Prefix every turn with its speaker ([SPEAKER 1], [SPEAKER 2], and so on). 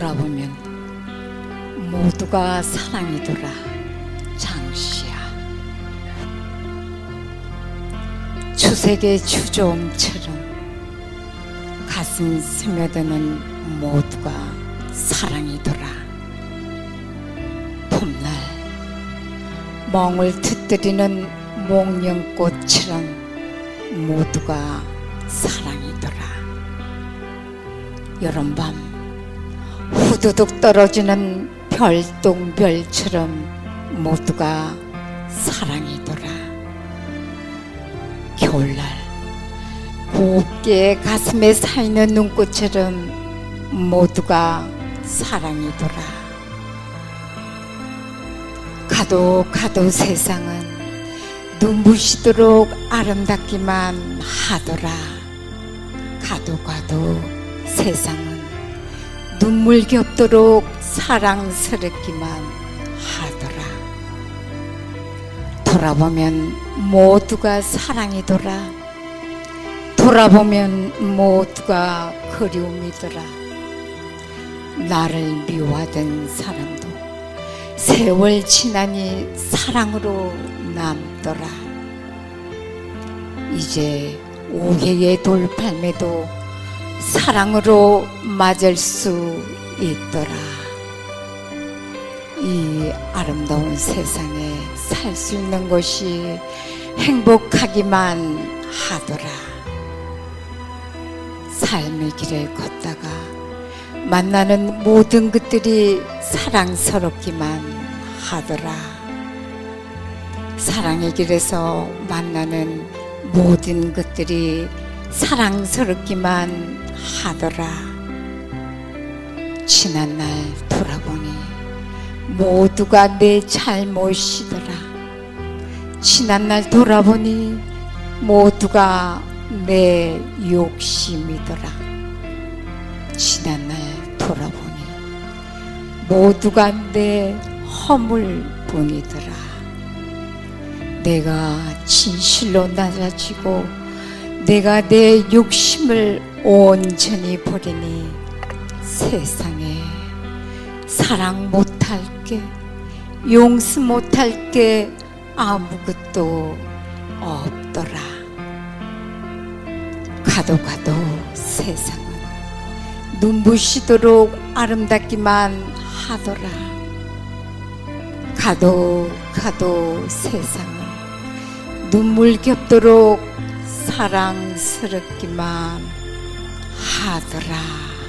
[SPEAKER 1] 돌아보면 모두가 사랑이더라. 장시야. 추색의 주조음처럼 가슴 스며드는 모두가 사랑이더라. 봄날 멍을 트뜨리는 목련꽃처럼 모두가 사랑이더라. 여름밤 후두둑 떨어지는 별똥별처럼 모두가 사랑이더라. 겨울날 곱게 가슴에 쌓이는 눈꽃처럼 모두가 사랑이더라. 가도 가도 세상은 눈부시도록 아름답기만 하더라. 가도 가도 세상은 눈물 겹도록 사랑스럽기만 하더라. 돌아보면 모두가 사랑이더라. 돌아보면 모두가 그리움이더라. 나를 미워하던 사람도 세월 지나니 사랑으로 남더라. 이제 오해의 돌팔매도 사랑으로 맞을 수 있더라 이 아름다운 세상에 살 수 있는 것이 행복하기만 하더라 삶의 길을 걷다가 만나는 모든 것들이 사랑스럽기만 하더라. 사랑의 길에서 만나는 모든 것들이 사랑스럽기만 하더라. 지난 날 돌아보니 모두가 내 잘못이더라. 지난 날 돌아보니 모두가 내 욕심이더라. 지난 날 돌아보니 모두가 내 허물 뿐이더라. 내가 진실로 낮아지고 내가 내 욕심을 온전히 버리니 세상에 사랑 못할 게 용서 못할 게 아무것도 없더라. 가도 가도 세상은 눈부시도록 아름답기만 하더라. 가도 가도 세상은 눈물 겹도록 사랑스럽기만 하더라.